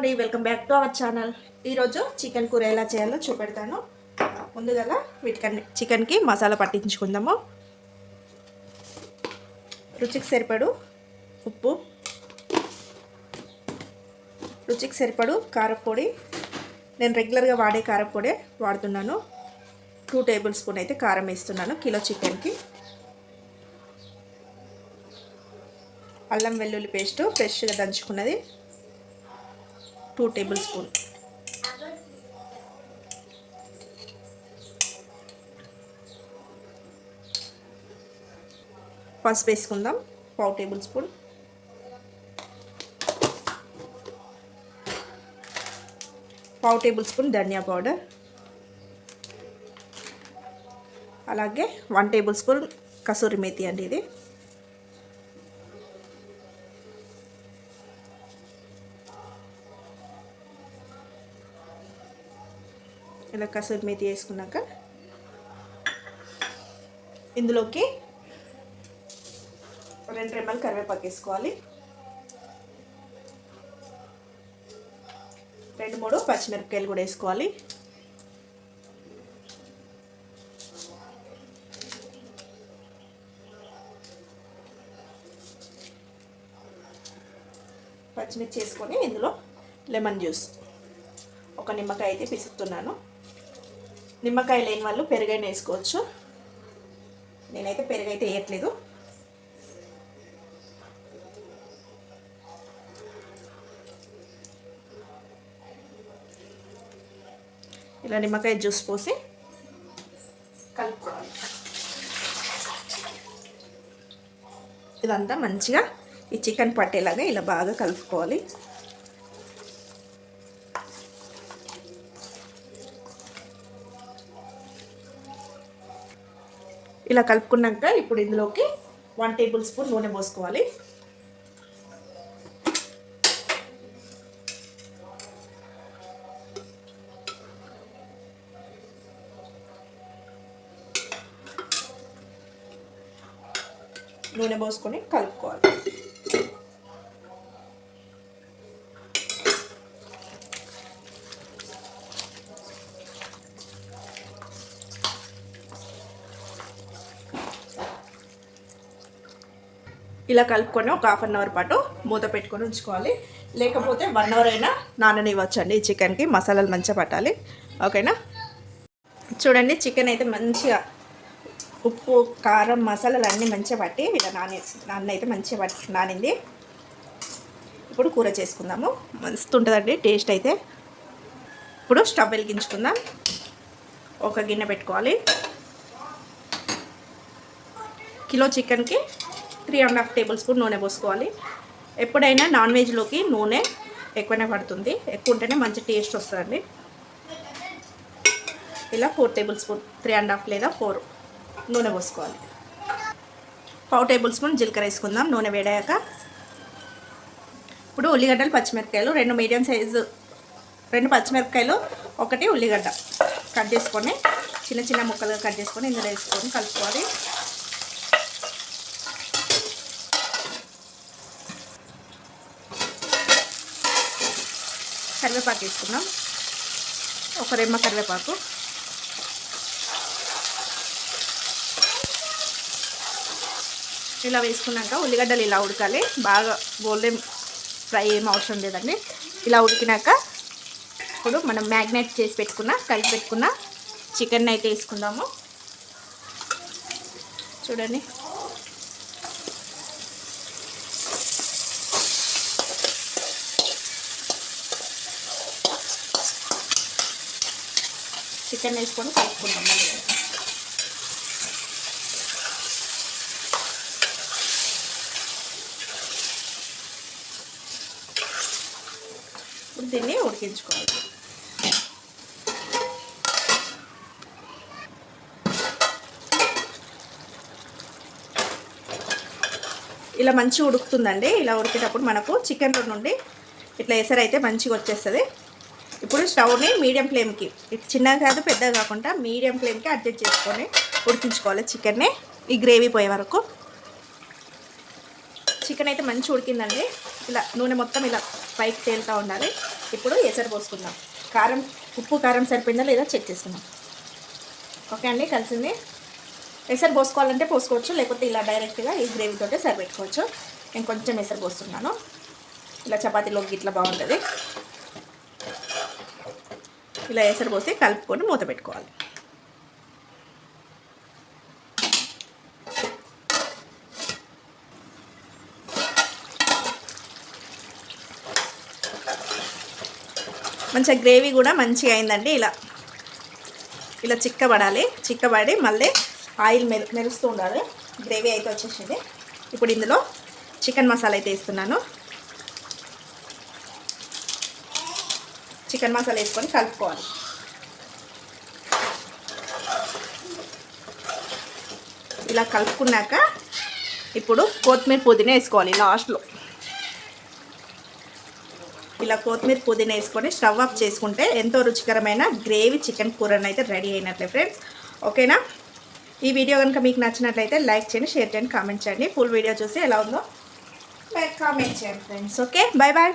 అండి welcome back to our channel. ఈరోజు chicken కూర ఎలా చేయాలో చూపెడతాను. ముందుగా వీటికన్ని చికెన్కి మసాలా పట్టించుకుందాము. రుచికి సరిపడు ఉప్పు రుచికి సరిపడు కారపొడి. నేను రెగ్యులర్గా వాడే కారపొడే వాడుతున్నాను. టూ టేబుల్ స్పూన్ అయితే కారం వేస్తున్నాను కిలో చికెన్కి. అల్లం వెల్లుల్లి పేస్టు ఫ్రెష్గా దంచుకున్నది. Two table spoon. పసుపు వేసుకుందాం పావు టేబుల్ స్పూన్. పావు టేబుల్ స్పూన్ ధనియా పౌడర్. అలాగే వన్ టేబుల్ స్పూన్ కసూరి మేతి అండి ఇది. ఇలా కసూరి మేతి వేసుకున్నాక ఇందులోకి రెండు రెమ్మలు కరివేపాకు వేసుకోవాలి. రెండు మూడు పచ్చిమిరపకాయలు కూడా వేసుకోవాలి. పచ్చిమిర్చి వేసుకొని ఇందులో లెమన్ జ్యూస్. ఒక నిమ్మకాయ అయితే పిసుకుతున్నాను. నిమ్మకాయ లేని వాళ్ళు పెరుగైనా వేసుకోవచ్చు. నేనైతే పెరుగైతే వేయట్లేదు. ఇలా నిమ్మకాయ జ్యూస్ పోసి కలుపుకోవాలి. ఇదంతా మంచిగా ఈ చికెన్ పట్టేలాగా ఇలా బాగా కలుపుకోవాలి. ఇలా కలుపుకున్నాక ఇప్పుడు ఇందులోకి వన్ టేబుల్ స్పూన్ నూనె పోసుకోవాలి. నూనె పోసుకొని కలుపుకోవాలి. ఇలా కలుపుకొని ఒక హాఫ్ అన్ అవర్ పాటు మూత పెట్టుకొని ఉంచుకోవాలి. లేకపోతే వన్ అవర్ అయినా నాననివ్వచ్చండి ఈ చికెన్కి. మసాలాలు మంచిగా పట్టాలి. ఓకేనా? చూడండి చికెన్ అయితే మంచిగా ఉప్పు కారం మసాలాలు అన్నీ మంచిగా పట్టి ఇలా నానే నాన్న అయితే మంచిగా పట్టి నానింది. ఇప్పుడు కూర చేసుకుందాము. మస్తు ఉంటుందండి టేస్ట్ అయితే. ఇప్పుడు స్టవ్ వెలిగించుకుందాం. ఒక గిన్నె పెట్టుకోవాలి. కిలో చికెన్కి three and half table spoon నూనె పోసుకోవాలి. ఎప్పుడైనా నాన్ వెజ్లోకి నూనె ఎక్కువనే పడుతుంది. ఎక్కువ ఉంటేనే మంచి టేస్ట్ వస్తుందండి. ఇలా four tablespoon three and half లేదా ఫోర్ నూనె పోసుకోవాలి. పావు టేబుల్ స్పూన్ జీలకర్ర వేసుకుందాం. నూనె వేడాక ఇప్పుడు ఉల్లిగడ్డలు పచ్చిమిరపకాయలు రెండు మీడియం సైజు రెండు పచ్చిమిరపకాయలు ఒకటి ఉల్లిగడ్డ కట్ చేసుకొని చిన్న చిన్న ముక్కలుగా కట్ చేసుకొని ఇందులో వేసుకొని కలుపుకోవాలి. కరివేపాకు వేసుకుందాం. ఒక రెమ్మ కరివేపాకు. ఇలా వేసుకున్నాక ఉల్లిగడ్డలు ఇలా ఉడకాలి. బాగా గోల్డెన్ ఫ్రై ఏం అవసరం లేదండి. ఇలా ఉడికినాక ఇప్పుడు మనం మ్యాగ్నేట్ చేసి పెట్టుకున్న కలిపి పెట్టుకున్న చికెన్ అయితే వేసుకుందాము. చూడండి. చికెన్ వేసుకొని కలుపుకుందాం మళ్ళీ. ఇప్పుడు దీన్ని ఉడికించుకోవాలి. ఇలా మంచిగా ఉడుకుతుందండి. ఇలా ఉడికేటప్పుడు మనకు చికెన్లో నుండి ఇట్లా ఎసరైతే మంచిగా వచ్చేస్తుంది. ఇప్పుడు స్టవ్ని మీడియం ఫ్లేమ్కి చిన్నగా కాదు పెద్దగా కాకుండా మీడియం ఫ్లేమ్కి అడ్జస్ట్ చేసుకొని ఉడికించుకోవాలి చికెన్ని. ఈ గ్రేవీ పోయే వరకు. చికెన్ అయితే మంచి ఉడికిందండి. ఇలా నూనె మొత్తం ఇలా పైకి తేలుతూ ఉండాలి. ఇప్పుడు ఎసరు పోసుకుందాం. కారం ఉప్పు కారం సరిపోయిందా లేదా చెక్ చేసుకుందాం. ఓకే అండి కలిసింది. ఎసరు పోసుకోవాలంటే పోసుకోవచ్చు లేకపోతే ఇలా డైరెక్ట్గా ఈ గ్రేవీతో సరిపెట్టుకోవచ్చు. నేను కొంచెం ఎసరు పోస్తున్నాను. ఇలా చపాతీలోకి ఇట్లా బాగుంటుంది. ఇలా ఎసరు పోసి కలుపుకొని మూత పెట్టుకోవాలి. మంచిగా గ్రేవీ కూడా మంచిగా అయిందండి. ఇలా ఇలా చిక్కబడాలి. చిక్కబడి మళ్ళీ ఆయిల్ మెరు మెరుస్తూ ఉండాలి. గ్రేవీ అయితే వచ్చేసింది. ఇప్పుడు ఇందులో చికెన్ మసాలా అయితే వేస్తున్నాను. చికెన్ మసాలా వేసుకొని కలుపుకోవాలి. ఇలా కలుపుకున్నాక ఇప్పుడు కొత్తిమీర పుదీనా వేసుకోవాలి లాస్ట్లో. ఇలా కొత్తిమీర పుదీనా వేసుకొని స్టవ్ ఆఫ్ చేసుకుంటే ఎంతో రుచికరమైన గ్రేవీ చికెన్ కూరని అయితే రెడీ అయినట్లే ఫ్రెండ్స్. ఓకేనా? ఈ వీడియో కనుక మీకు నచ్చినట్లయితే లైక్ చేయండి షేర్ చేయండి కామెంట్ చేయండి. ఫుల్ వీడియో చూసి ఎలా ఉందో కామెంట్ చేయండి ఫ్రెండ్స్. ఓకే? Bye bye